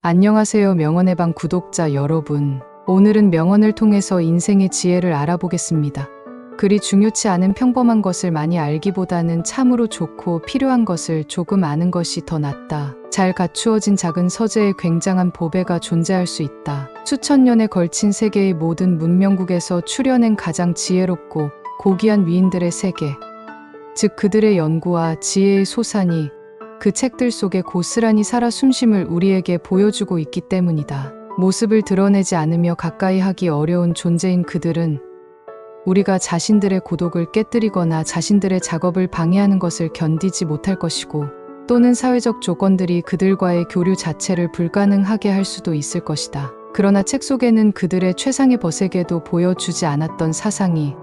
안녕하세요 명언의 방 구독자 여러분. 오늘은 명언을 통해서 인생의 지혜를 알아보겠습니다. 그리 중요치 않은 평범한 것을 많이 알기보다는 참으로 좋고 필요한 것을 조금 아는 것이 더 낫다. 잘 갖추어진 작은 서재에 굉장한 보배가 존재할 수 있다. 수천 년에 걸친 세계의 모든 문명국에서 출현한 가장 지혜롭고 고귀한 위인들의 세계. 즉 그들의 연구와 지혜의 소산이 그 책들 속에 고스란히 살아 숨심을 우리에게 보여주고 있기 때문이다. 모습을 드러내지 않으며 가까이 하기 어려운 존재인 그들은 우리가 자신들의 고독을 깨뜨리거나 자신들의 작업을 방해하는 것을 견디지 못할 것이고 또는 사회적 조건들이 그들과의 교류 자체를 불가능하게 할 수도 있을 것이다. 그러나 책 속에는 그들의 최상의 버색에도 보여주지 않았던 사상이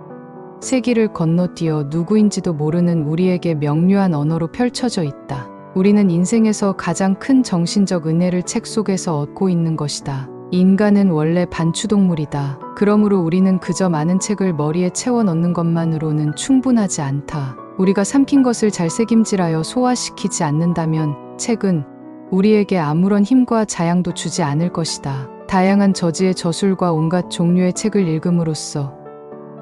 세기를 건너뛰어 누구인지도 모르는 우리에게 명료한 언어로 펼쳐져 있다. 우리는 인생에서 가장 큰 정신적 은혜를 책 속에서 얻고 있는 것이다. 인간은 원래 반추동물이다. 그러므로 우리는 그저 많은 책을 머리에 채워 넣는 것만으로는 충분하지 않다. 우리가 삼킨 것을 잘 새김질하여 소화시키지 않는다면 책은 우리에게 아무런 힘과 자양도 주지 않을 것이다. 다양한 저지의 저술과 온갖 종류의 책을 읽음으로써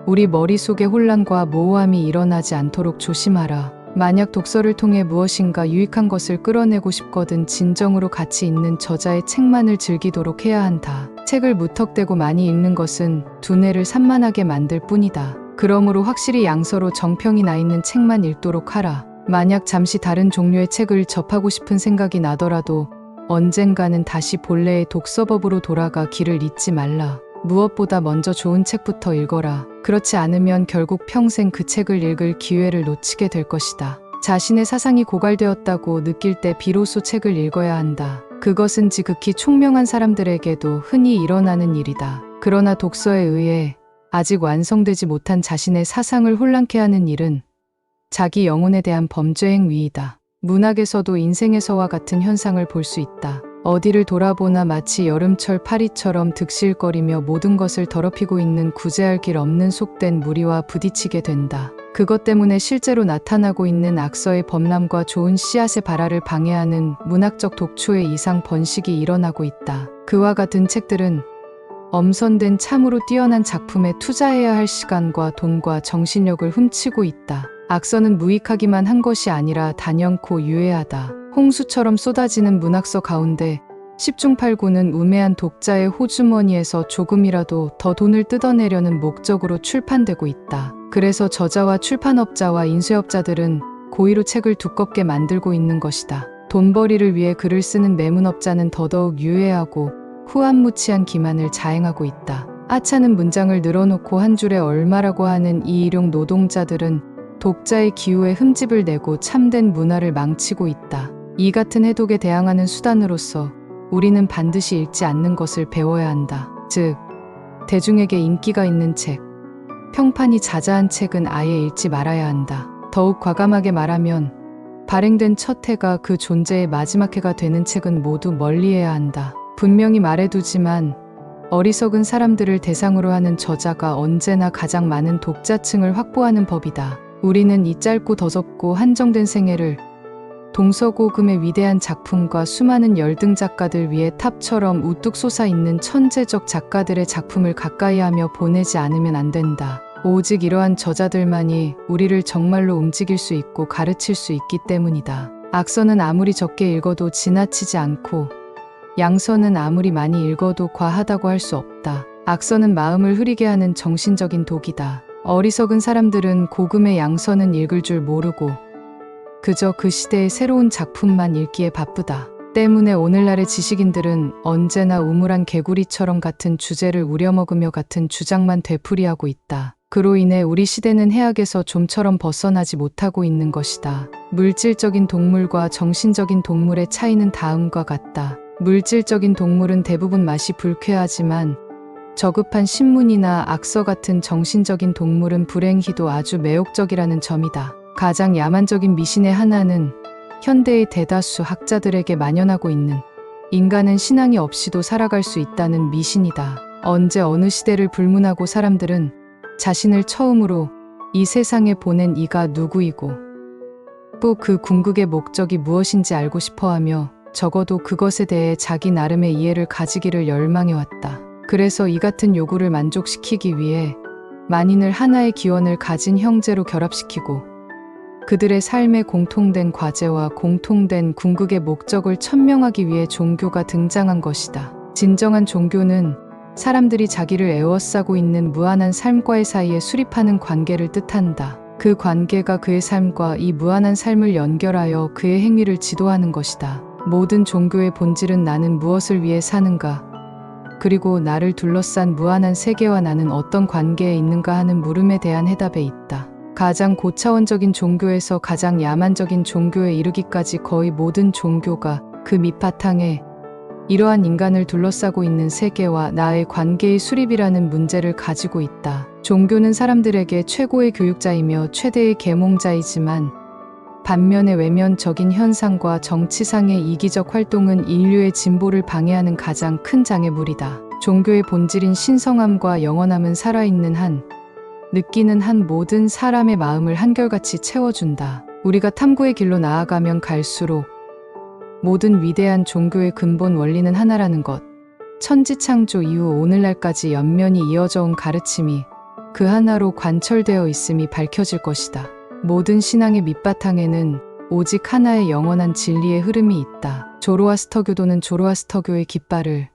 우리 머릿속에 혼란과 모호함이 일어나지 않도록 조심하라. 만약 독서를 통해 무엇인가 유익한 것을 끌어내고 싶거든 진정으로 가치 있는 저자의 책만을 즐기도록 해야 한다. 책을 무턱대고 많이 읽는 것은 두뇌를 산만하게 만들 뿐이다. 그러므로 확실히 양서로 정평이 나 있는 책만 읽도록 하라. 만약 잠시 다른 종류의 책을 접하고 싶은 생각이 나더라도 언젠가는 다시 본래의 독서법으로 돌아가 길을 잊지 말라. 무엇보다 먼저 좋은 책부터 읽어라. 그렇지 않으면 결국 평생 그 책을 읽을 기회를 놓치게 될 것이다. 자신의 사상이 고갈되었다고 느낄 때 비로소 책을 읽어야 한다. 그것은 지극히 총명한 사람들에게도 흔히 일어나는 일이다. 그러나 독서에 의해 아직 완성되지 못한 자신의 사상을 혼란케 하는 일은 자기 영혼에 대한 범죄 행위이다. 문학에서도 인생에서와 같은 현상을 볼 수 있다. 어디를 돌아보나 마치 여름철 파리처럼 득실거리며 모든 것을 더럽히고 있는 구제할 길 없는 속된 무리와 부딪히게 된다. 그것 때문에 실제로 나타나고 있는 악서의 범람과 좋은 씨앗의 발화를 방해하는 문학적 독초의 이상 번식이 일어나고 있다. 그와 같은 책들은 엄선된 참으로 뛰어난 작품에 투자해야 할 시간과 돈과 정신력을 훔치고 있다. 악서는 무익하기만 한 것이 아니라 단연코 유해하다. 홍수처럼 쏟아지는 문학서 가운데 10중 8구는 우매한 독자의 호주머니에서 조금이라도 더 돈을 뜯어내려는 목적으로 출판되고 있다. 그래서 저자와 출판업자와 인쇄업자들은 고의로 책을 두껍게 만들고 있는 것이다. 돈벌이를 위해 글을 쓰는 매문업자는 더더욱 유해하고 후안무치한 기만을 자행하고 있다. 하찮은 문장을 늘어놓고 한 줄에 얼마라고 하는 이 일용 노동자들은 독자의 기호에 흠집을 내고 참된 문화를 망치고 있다. 이 같은 해독에 대항하는 수단으로서 우리는 반드시 읽지 않는 것을 배워야 한다. 즉, 대중에게 인기가 있는 책, 평판이 자자한 책은 아예 읽지 말아야 한다. 더욱 과감하게 말하면 발행된 첫 해가 그 존재의 마지막 해가 되는 책은 모두 멀리해야 한다. 분명히 말해두지만 어리석은 사람들을 대상으로 하는 저자가 언제나 가장 많은 독자층을 확보하는 법이다. 우리는 이 짧고 더덥고 한정된 생애를 동서고금의 위대한 작품과 수많은 열등 작가들 위해 탑처럼 우뚝 솟아있는 천재적 작가들의 작품을 가까이하며 보내지 않으면 안 된다. 오직 이러한 저자들만이 우리를 정말로 움직일 수 있고 가르칠 수 있기 때문이다. 악서는 아무리 적게 읽어도 지나치지 않고 양서는 아무리 많이 읽어도 과하다고 할 수 없다. 악서는 마음을 흐리게 하는 정신적인 독이다. 어리석은 사람들은 고금의 양서는 읽을 줄 모르고 그저 그 시대의 새로운 작품만 읽기에 바쁘다. 때문에 오늘날의 지식인들은 언제나 우물한 개구리처럼 같은 주제를 우려먹으며 같은 주장만 되풀이하고 있다. 그로 인해 우리 시대는 해악에서 좀처럼 벗어나지 못하고 있는 것이다. 물질적인 동물과 정신적인 동물의 차이는 다음과 같다. 물질적인 동물은 대부분 맛이 불쾌하지만 저급한 신문이나 악서 같은 정신적인 동물은 불행히도 아주 매혹적이라는 점이다. 가장 야만적인 미신의 하나는 현대의 대다수 학자들에게 만연하고 있는 인간은 신앙이 없이도 살아갈 수 있다는 미신이다. 언제 어느 시대를 불문하고 사람들은 자신을 처음으로 이 세상에 보낸 이가 누구이고 또 그 궁극의 목적이 무엇인지 알고 싶어 하며 적어도 그것에 대해 자기 나름의 이해를 가지기를 열망해왔다. 그래서 이 같은 요구를 만족시키기 위해 만인을 하나의 기원을 가진 형제로 결합시키고 그들의 삶에 공통된 과제와 공통된 궁극의 목적을 천명하기 위해 종교가 등장한 것이다. 진정한 종교는 사람들이 자기를 에워싸고 있는 무한한 삶과의 사이에 수립하는 관계를 뜻한다. 그 관계가 그의 삶과 이 무한한 삶을 연결하여 그의 행위를 지도하는 것이다. 모든 종교의 본질은 나는 무엇을 위해 사는가? 그리고 나를 둘러싼 무한한 세계와 나는 어떤 관계에 있는가 하는 물음에 대한 해답에 있다. 가장 고차원적인 종교에서 가장 야만적인 종교에 이르기까지 거의 모든 종교가 그 밑바탕에 이러한 인간을 둘러싸고 있는 세계와 나의 관계의 수립이라는 문제를 가지고 있다. 종교는 사람들에게 최고의 교육자이며 최대의 계몽자이지만 반면에 외면적인 현상과 정치상의 이기적 활동은 인류의 진보를 방해하는 가장 큰 장애물이다. 종교의 본질인 신성함과 영원함은 살아있는 한, 느끼는 한 모든 사람의 마음을 한결같이 채워준다. 우리가 탐구의 길로 나아가면 갈수록 모든 위대한 종교의 근본 원리는 하나라는 것. 천지창조 이후 오늘날까지 연면이 이어져 온 가르침이 그 하나로 관철되어 있음이 밝혀질 것이다. 모든 신앙의 밑바탕에는 오직 하나의 영원한 진리의 흐름이 있다. 조로아스터교도는 조로아스터교의 깃발을,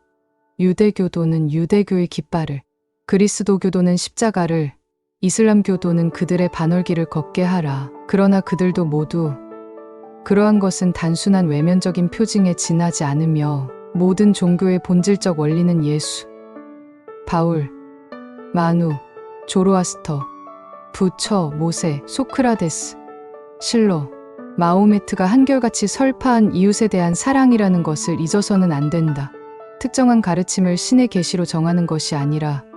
유대교도는 유대교의 깃발을, 그리스도교도는 십자가를, 이슬람교도는 그들의 반월기를 걷게 하라. 그러나 그들도 모두 그러한 것은 단순한 외면적인 표징에 지나지 않으며 모든 종교의 본질적 원리는 예수, 바울, 마누, 조로아스터, 부처, 모세, 소크라데스, 실로, 마호메트가 한결같이 설파한 이웃에 대한 사랑이라는 것을 잊어서는 안 된다. 특정한 가르침을 신의 계시로 정하는 것이 아니라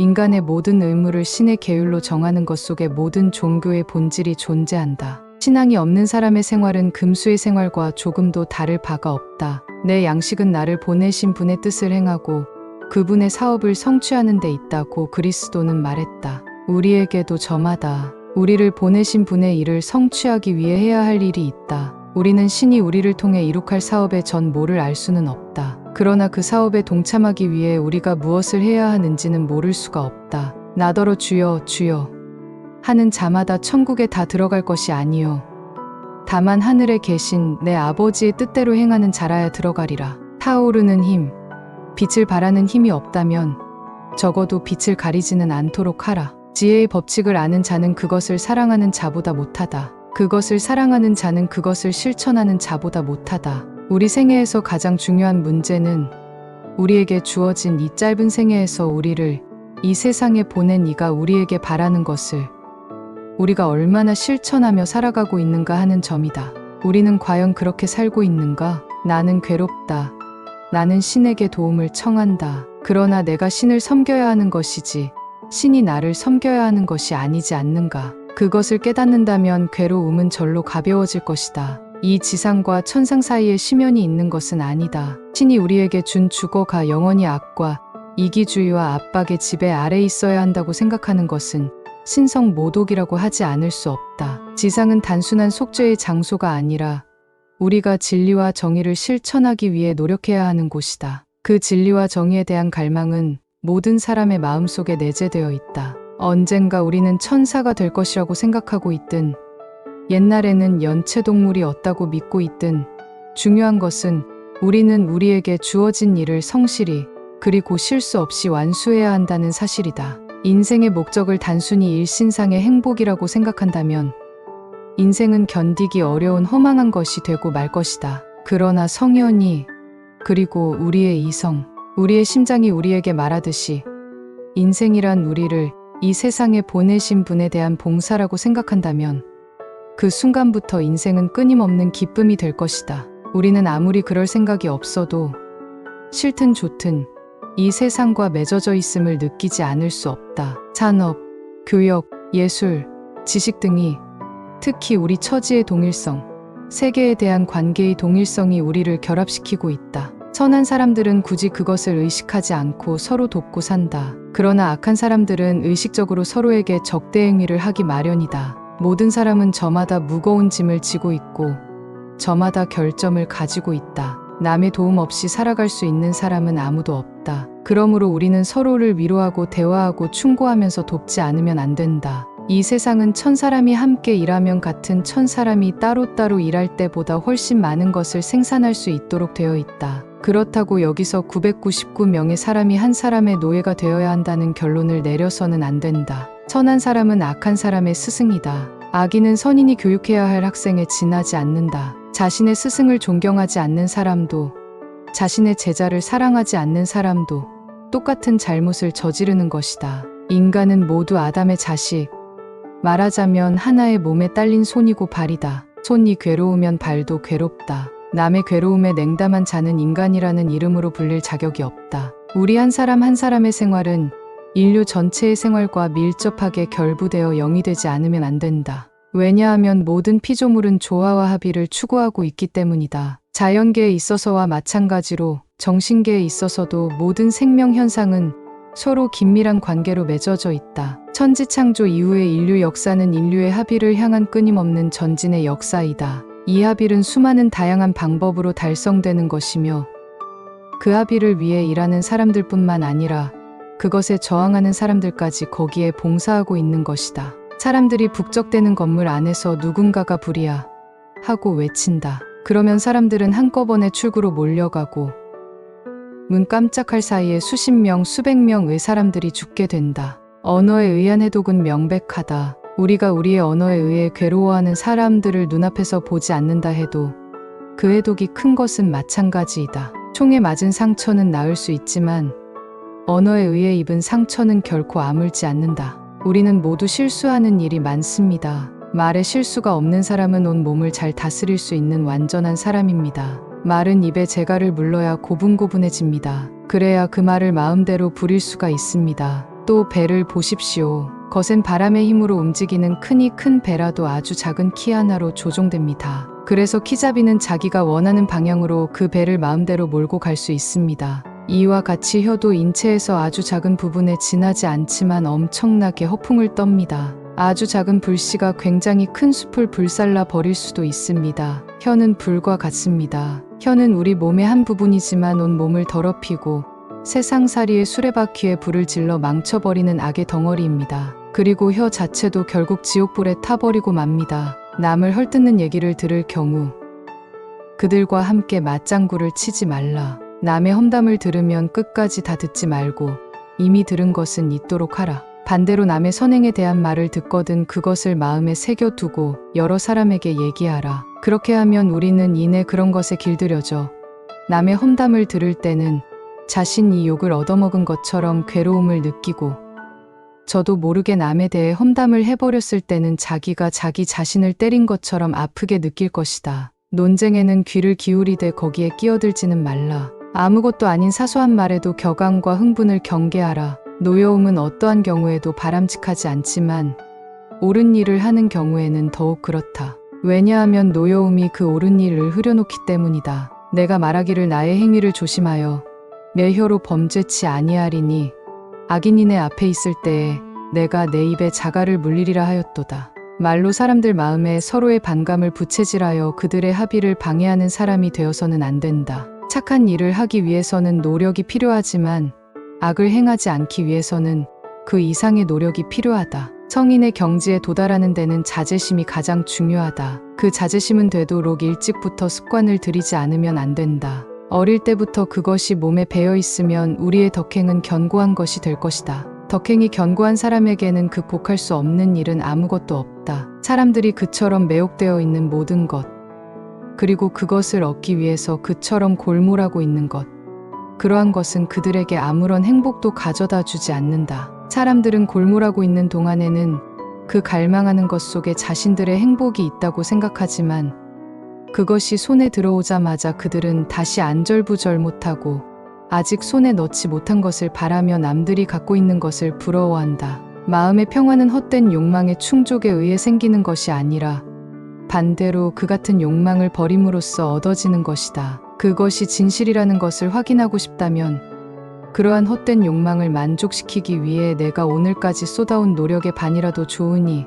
인간의 모든 의무를 신의 계율로 정하는 것 속에 모든 종교의 본질이 존재한다. 신앙이 없는 사람의 생활은 금수의 생활과 조금도 다를 바가 없다. 내 양식은 나를 보내신 분의 뜻을 행하고 그분의 사업을 성취하는 데 있다고 그리스도는 말했다. 우리에게도 저마다 우리를 보내신 분의 일을 성취하기 위해 해야 할 일이 있다. 우리는 신이 우리를 통해 이룩할 사업의 전모를 알 수는 없다. 그러나 그 사업에 동참하기 위해 우리가 무엇을 해야 하는지는 모를 수가 없다. 나더러 주여, 주여. 하는 자마다 천국에 다 들어갈 것이 아니요. 다만 하늘에 계신 내 아버지의 뜻대로 행하는 자라야 들어가리라. 타오르는 힘, 빛을 바라는 힘이 없다면 적어도 빛을 가리지는 않도록 하라. 지혜의 법칙을 아는 자는 그것을 사랑하는 자보다 못하다. 그것을 사랑하는 자는 그것을 실천하는 자보다 못하다. 우리 생애에서 가장 중요한 문제는 우리에게 주어진 이 짧은 생애에서 우리를 이 세상에 보낸 이가 우리에게 바라는 것을 우리가 얼마나 실천하며 살아가고 있는가 하는 점이다. 우리는 과연 그렇게 살고 있는가? 나는 괴롭다. 나는 신에게 도움을 청한다. 그러나 내가 신을 섬겨야 하는 것이지, 신이 나를 섬겨야 하는 것이 아니지 않는가? 그것을 깨닫는다면 괴로움은 절로 가벼워질 것이다. 이 지상과 천상 사이에 심연이 있는 것은 아니다. 신이 우리에게 준 주거가 영원히 악과 이기주의와 압박의 지배 아래 있어야 한다고 생각하는 것은 신성 모독이라고 하지 않을 수 없다. 지상은 단순한 속죄의 장소가 아니라 우리가 진리와 정의를 실천하기 위해 노력해야 하는 곳이다. 그 진리와 정의에 대한 갈망은 모든 사람의 마음속에 내재되어 있다. 언젠가 우리는 천사가 될 것이라고 생각하고 있든 옛날에는 연체동물이 없다고 믿고 있든 중요한 것은 우리는 우리에게 주어진 일을 성실히 그리고 실수 없이 완수해야 한다는 사실이다. 인생의 목적을 단순히 일신상의 행복이라고 생각한다면 인생은 견디기 어려운 허망한 것이 되고 말 것이다. 그러나 성현이 그리고 우리의 이성, 우리의 심장이 우리에게 말하듯이 인생이란 우리를 이 세상에 보내신 분에 대한 봉사라고 생각한다면 그 순간부터 인생은 끊임없는 기쁨이 될 것이다. 우리는 아무리 그럴 생각이 없어도 싫든 좋든 이 세상과 맺어져 있음을 느끼지 않을 수 없다. 산업, 교역, 예술, 지식 등이 특히 우리 처지의 동일성, 세계에 대한 관계의 동일성이 우리를 결합시키고 있다. 선한 사람들은 굳이 그것을 의식하지 않고 서로 돕고 산다. 그러나 악한 사람들은 의식적으로 서로에게 적대 행위를 하기 마련이다. 모든 사람은 저마다 무거운 짐을 지고 있고 저마다 결점을 가지고 있다. 남의 도움 없이 살아갈 수 있는 사람은 아무도 없다. 그러므로 우리는 서로를 위로하고 대화하고 충고하면서 돕지 않으면 안 된다. 이 세상은 천 사람이 함께 일하면 같은 천 사람이 따로따로 일할 때보다 훨씬 많은 것을 생산할 수 있도록 되어 있다. 그렇다고 여기서 999명의 사람이 한 사람의 노예가 되어야 한다는 결론을 내려서는 안 된다. 선한 사람은 악한 사람의 스승이다. 악인은 선인이 교육해야 할 학생에 지나지 않는다. 자신의 스승을 존경하지 않는 사람도 자신의 제자를 사랑하지 않는 사람도 똑같은 잘못을 저지르는 것이다. 인간은 모두 아담의 자식. 말하자면 하나의 몸에 딸린 손이고 발이다. 손이 괴로우면 발도 괴롭다. 남의 괴로움에 냉담한 자는 인간이라는 이름으로 불릴 자격이 없다. 우리 한 사람 한 사람의 생활은 인류 전체의 생활과 밀접하게 결부되어 영이 되지 않으면 안 된다. 왜냐하면 모든 피조물은 조화와 합의를 추구하고 있기 때문이다. 자연계에 있어서와 마찬가지로 정신계에 있어서도 모든 생명 현상은 서로 긴밀한 관계로 맺어져 있다. 천지창조 이후의 인류 역사는 인류의 합의를 향한 끊임없는 전진의 역사이다. 이 합의는 수많은 다양한 방법으로 달성되는 것이며 그 합의를 위해 일하는 사람들뿐만 아니라 그것에 저항하는 사람들까지 거기에 봉사하고 있는 것이다. 사람들이 북적대는 건물 안에서 누군가가 불이야 하고 외친다. 그러면 사람들은 한꺼번에 출구로 몰려가고 문 깜짝할 사이에 수십 명, 수백 명의 사람들이 죽게 된다. 언어에 의한 해독은 명백하다. 우리가 우리의 언어에 의해 괴로워하는 사람들을 눈앞에서 보지 않는다 해도 그 해독이 큰 것은 마찬가지이다. 총에 맞은 상처는 나을 수 있지만 언어에 의해 입은 상처는 결코 아물지 않는다. 우리는 모두 실수하는 일이 많습니다. 말에 실수가 없는 사람은 온 몸을 잘 다스릴 수 있는 완전한 사람입니다. 말은 입에 재갈을 물러야 고분고분해집니다. 그래야 그 말을 마음대로 부릴 수가 있습니다. 또 배를 보십시오. 거센 바람의 힘으로 움직이는 크니 큰 배라도 아주 작은 키 하나로 조종됩니다. 그래서 키잡이는 자기가 원하는 방향으로 그 배를 마음대로 몰고 갈 수 있습니다. 이와 같이 혀도 인체에서 아주 작은 부분에 지나지 않지만 엄청나게 허풍을 떱니다. 아주 작은 불씨가 굉장히 큰 숲을 불살라 버릴 수도 있습니다. 혀는 불과 같습니다. 혀는 우리 몸의 한 부분이지만 온 몸을 더럽히고 세상살이의 수레바퀴에 불을 질러 망쳐버리는 악의 덩어리입니다. 그리고 혀 자체도 결국 지옥불에 타버리고 맙니다. 남을 헐뜯는 얘기를 들을 경우 그들과 함께 맞장구를 치지 말라. 남의 험담을 들으면 끝까지 다 듣지 말고 이미 들은 것은 잊도록 하라. 반대로 남의 선행에 대한 말을 듣거든 그것을 마음에 새겨두고 여러 사람에게 얘기하라. 그렇게 하면 우리는 이내 그런 것에 길들여져 남의 험담을 들을 때는 자신이 욕을 얻어먹은 것처럼 괴로움을 느끼고 저도 모르게 남에 대해 험담을 해버렸을 때는 자기가 자기 자신을 때린 것처럼 아프게 느낄 것이다. 논쟁에는 귀를 기울이되 거기에 끼어들지는 말라. 아무것도 아닌 사소한 말에도 격앙과 흥분을 경계하라. 노여움은 어떠한 경우에도 바람직하지 않지만 옳은 일을 하는 경우에는 더욱 그렇다. 왜냐하면 노여움이 그 옳은 일을 흐려놓기 때문이다. 내가 말하기를 나의 행위를 조심하여 내 혀로 범죄치 아니하리니 악인이 내 앞에 있을 때에 내가 내 입에 자갈을 물리리라 하였도다. 말로 사람들 마음에 서로의 반감을 부채질하여 그들의 합의를 방해하는 사람이 되어서는 안 된다. 착한 일을 하기 위해서는 노력이 필요하지만 악을 행하지 않기 위해서는 그 이상의 노력이 필요하다. 성인의 경지에 도달하는 데는 자제심이 가장 중요하다. 그 자제심은 되도록 일찍부터 습관을 들이지 않으면 안 된다. 어릴 때부터 그것이 몸에 배어 있으면 우리의 덕행은 견고한 것이 될 것이다. 덕행이 견고한 사람에게는 극복할 수 없는 일은 아무것도 없다. 사람들이 그처럼 매혹되어 있는 모든 것, 그리고 그것을 얻기 위해서 그처럼 골몰하고 있는 것. 그러한 것은 그들에게 아무런 행복도 가져다 주지 않는다. 사람들은 골몰하고 있는 동안에는 그 갈망하는 것 속에 자신들의 행복이 있다고 생각하지만 그것이 손에 들어오자마자 그들은 다시 안절부절 못하고 아직 손에 넣지 못한 것을 바라며 남들이 갖고 있는 것을 부러워한다. 마음의 평화는 헛된 욕망의 충족에 의해 생기는 것이 아니라 반대로 그 같은 욕망을 버림으로써 얻어지는 것이다. 그것이 진실이라는 것을 확인하고 싶다면 그러한 헛된 욕망을 만족시키기 위해 내가 오늘까지 쏟아온 노력의 반이라도 좋으니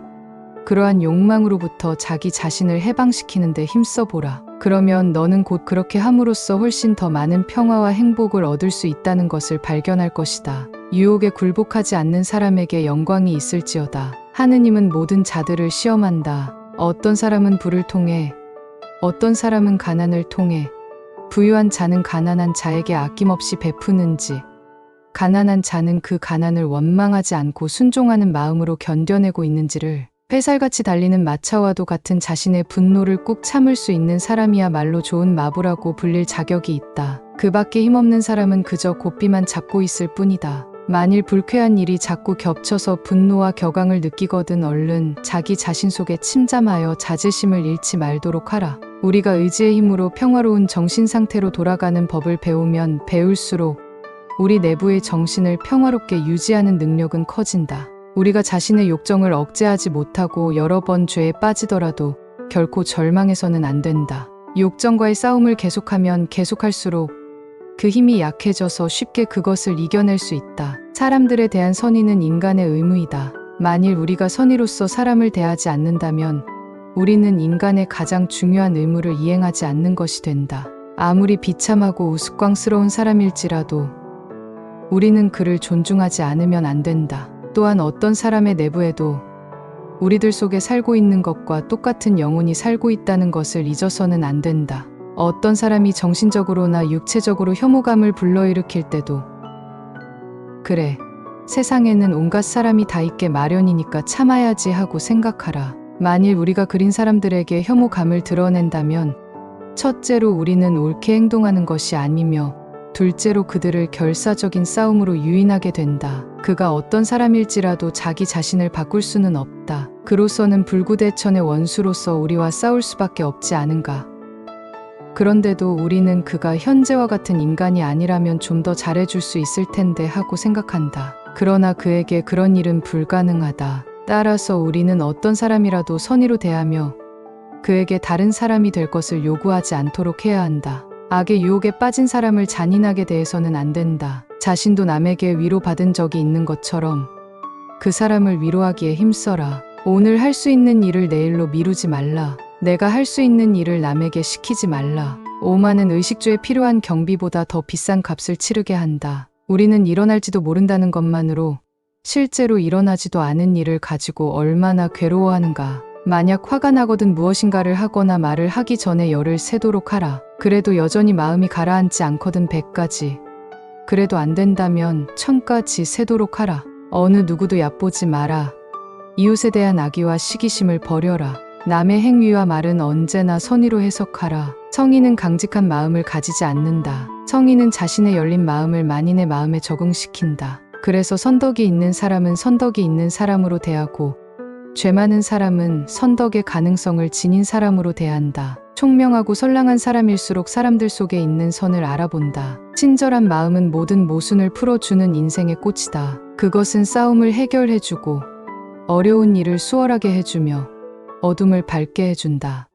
그러한 욕망으로부터 자기 자신을 해방시키는데 힘써 보라. 그러면 너는 곧 그렇게 함으로써 훨씬 더 많은 평화와 행복을 얻을 수 있다는 것을 발견할 것이다. 유혹에 굴복하지 않는 사람에게 영광이 있을지어다. 하느님은 모든 자들을 시험한다. 어떤 사람은 불을 통해, 어떤 사람은 가난을 통해, 부유한 자는 가난한 자에게 아낌없이 베푸는지, 가난한 자는 그 가난을 원망하지 않고 순종하는 마음으로 견뎌내고 있는지를 폐살같이 달리는 마차와도 같은 자신의 분노를 꾹 참을 수 있는 사람이야말로 좋은 마부라고 불릴 자격이 있다. 그 밖에 힘없는 사람은 그저 고삐만 잡고 있을 뿐이다. 만일 불쾌한 일이 자꾸 겹쳐서 분노와 격앙을 느끼거든 얼른 자기 자신 속에 침잠하여 자제심을 잃지 말도록 하라. 우리가 의지의 힘으로 평화로운 정신 상태로 돌아가는 법을 배우면 배울수록 우리 내부의 정신을 평화롭게 유지하는 능력은 커진다. 우리가 자신의 욕정을 억제하지 못하고 여러 번 죄에 빠지더라도 결코 절망해서는 안 된다. 욕정과의 싸움을 계속하면 계속할수록 그 힘이 약해져서 쉽게 그것을 이겨낼 수 있다. 사람들에 대한 선의는 인간의 의무이다. 만일 우리가 선의로서 사람을 대하지 않는다면 우리는 인간의 가장 중요한 의무를 이행하지 않는 것이 된다. 아무리 비참하고 우스꽝스러운 사람일지라도 우리는 그를 존중하지 않으면 안 된다. 또한 어떤 사람의 내부에도 우리들 속에 살고 있는 것과 똑같은 영혼이 살고 있다는 것을 잊어서는 안 된다. 어떤 사람이 정신적으로나 육체적으로 혐오감을 불러일으킬 때도 그래. 세상에는 온갖 사람이 다 있게 마련이니까 참아야지 하고 생각하라. 만일 우리가 그린 사람들에게 혐오감을 드러낸다면 첫째로 우리는 옳게 행동하는 것이 아니며 둘째로 그들을 결사적인 싸움으로 유인하게 된다. 그가 어떤 사람일지라도 자기 자신을 바꿀 수는 없다. 그로서는 불구대천의 원수로서 우리와 싸울 수밖에 없지 않은가. 그런데도 우리는 그가 현재와 같은 인간이 아니라면 좀 더 잘해줄 수 있을 텐데 하고 생각한다. 그러나 그에게 그런 일은 불가능하다. 따라서 우리는 어떤 사람이라도 선의로 대하며 그에게 다른 사람이 될 것을 요구하지 않도록 해야 한다. 악의 유혹에 빠진 사람을 잔인하게 대해서는 안 된다. 자신도 남에게 위로받은 적이 있는 것처럼 그 사람을 위로하기에 힘써라. 오늘 할 수 있는 일을 내일로 미루지 말라. 내가 할 수 있는 일을 남에게 시키지 말라. 오만은 의식주에 필요한 경비보다 더 비싼 값을 치르게 한다. 우리는 일어날지도 모른다는 것만으로 실제로 일어나지도 않은 일을 가지고 얼마나 괴로워하는가. 만약 화가 나거든 무엇인가를 하거나 말을 하기 전에 열을 세도록 하라. 그래도 여전히 마음이 가라앉지 않거든 백가지. 그래도 안 된다면 천까지 세도록 하라. 어느 누구도 얕보지 마라. 이웃에 대한 악의와 시기심을 버려라. 남의 행위와 말은 언제나 선의로 해석하라. 성인은 강직한 마음을 가지지 않는다. 성인은 자신의 열린 마음을 만인의 마음에 적응시킨다. 그래서 선덕이 있는 사람은 선덕이 있는 사람으로 대하고 죄 많은 사람은 선덕의 가능성을 지닌 사람으로 대한다. 총명하고 선량한 사람일수록 사람들 속에 있는 선을 알아본다. 친절한 마음은 모든 모순을 풀어주는 인생의 꽃이다. 그것은 싸움을 해결해주고 어려운 일을 수월하게 해주며 어둠을 밝게 해준다.